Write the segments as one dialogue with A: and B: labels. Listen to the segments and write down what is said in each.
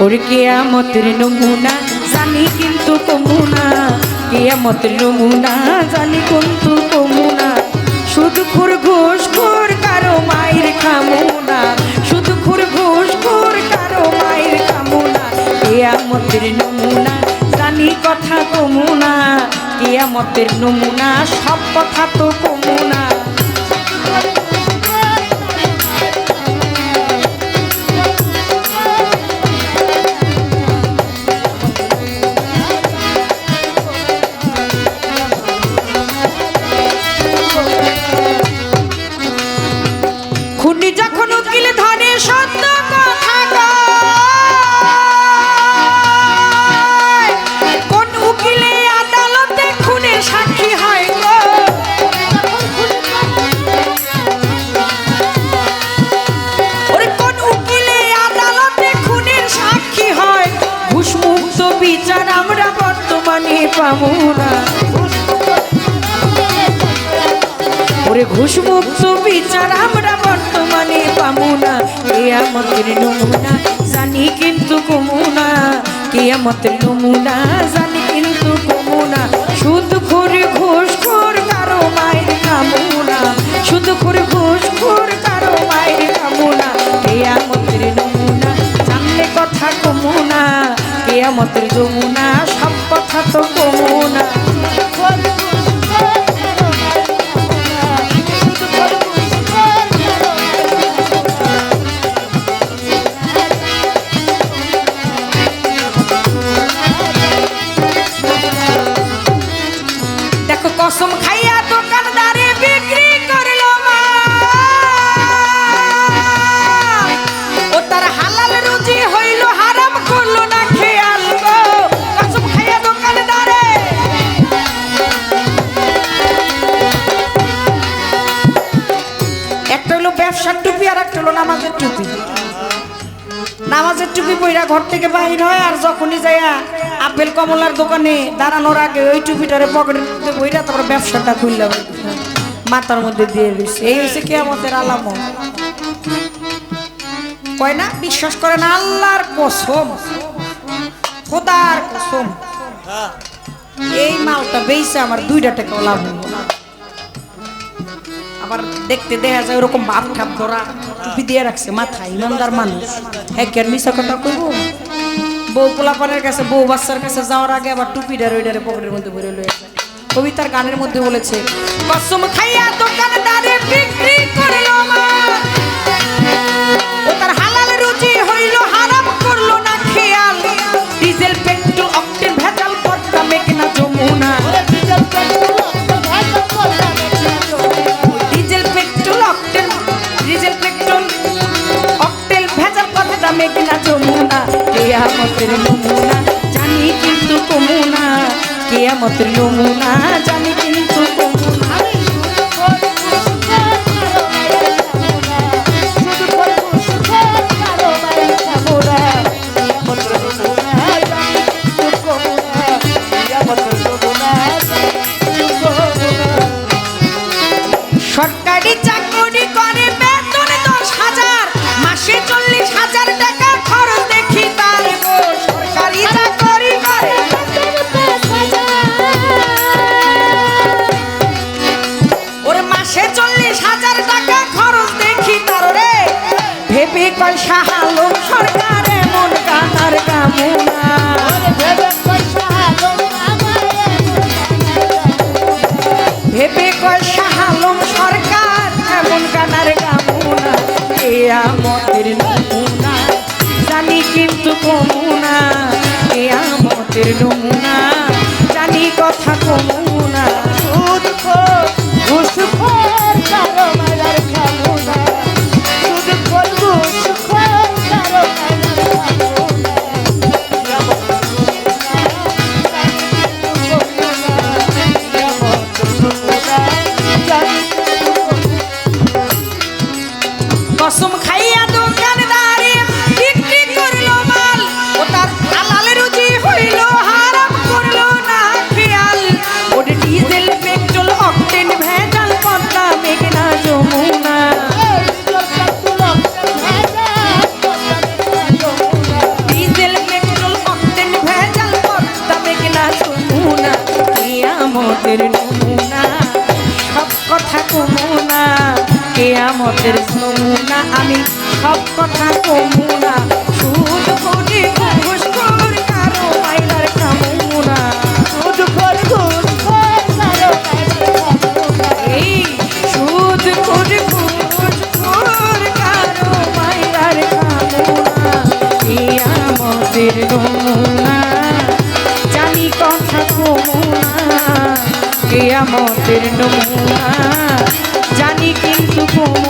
A: ওর কেয়ামতের নমুনা, জানি কিন্তু কমুনা। কেয়ামতের নমুনা, জানি কিন্তু কমুনা। শুধু খুর ঘুষ, খুর কারও মায়ের খামুনা। শুধু খুর ঘুষ, খুর কারও মায়ের খামুনা। কেয়ামতের নমুনা, জানি কথা কমুনা। কেয়ামতের নমুনা, সব কথা পাবো না বিচার, আমরা বর্তমানে পাবো না কেয়ামতের নমুনা, জানি কিন্তু কমুনা। কেয়ামতের নমুনা, জানি কিন্তু কমুনা। শুধু করে ঘুষ খোর কারও মায়ের কামুনা। শুধু করে ঘুষ খোর কারও মায়ের কামুনা। কেয়ামতের নমুনা, জানলে কথা কমুনা। কেয়ামতের যমুনা সব কথা তো কমুনা দেখো ব্যবসার টুপি আর একটা হলো নামাজের টুপি। নামাজের টুপি পইরা ঘর থেকে বাহির হয় আর যখনই যাইয়া আপেল কমলার দোকানে দাঁড়ানোর আগে ওই টুপিটারে মধ্যে বইরা তারপর ব্যবসাটা খুললাম মাথার মধ্যে দিয়ে দিচ্ছে এই হচ্ছে কি আমাদের আলামত। কয় না? বিশ্বাস করে না আল্লাহর কসম। খোদার কসম। এই মালটা বেইছে আমার দুইটা টাকা লাভ। আবার দেখতে দেখা যায় ওরকম ভাব খাপ ধরা টুপি দিয়ে রাখছে মাথা ইমানদার মানুষ। হ্যাঁ কেন মিশা কথা কইব? বউ পোলাপানের কাছে, বউ বাচ্চার কাছে যাওয়ার আগে আবার টুপিটা রইডারে পকেটের মধ্যে ভরে লয়ে কবিতার গানের মধ্যে বলেছে, কসম খাইয়া দোকানদারে বিক্রি করল মা কেয়ামতের নমুনা জানি কিন্তু কমুনা কেয়ামতের নমুনা জানি কেয়ামতের নমুনা জানি কিন্তু কমুনা কেয়ামতের নমুনা জানি কথা কসম আমি সব কথা কমুনা সুদ করে ঘুষ কর কারও মাইলার কামুনা
B: সুদ খোর ঘুষ খোর কারও
A: এই সুদ করে ঘুষ কর কারও মাইলার কামুনা এই আমাদের নমুনা জানি কথা কমুনা এ আমাদের নমুনা জানি কিন্তু কমুনা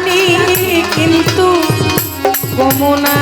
A: জানি কিন্তু কমনা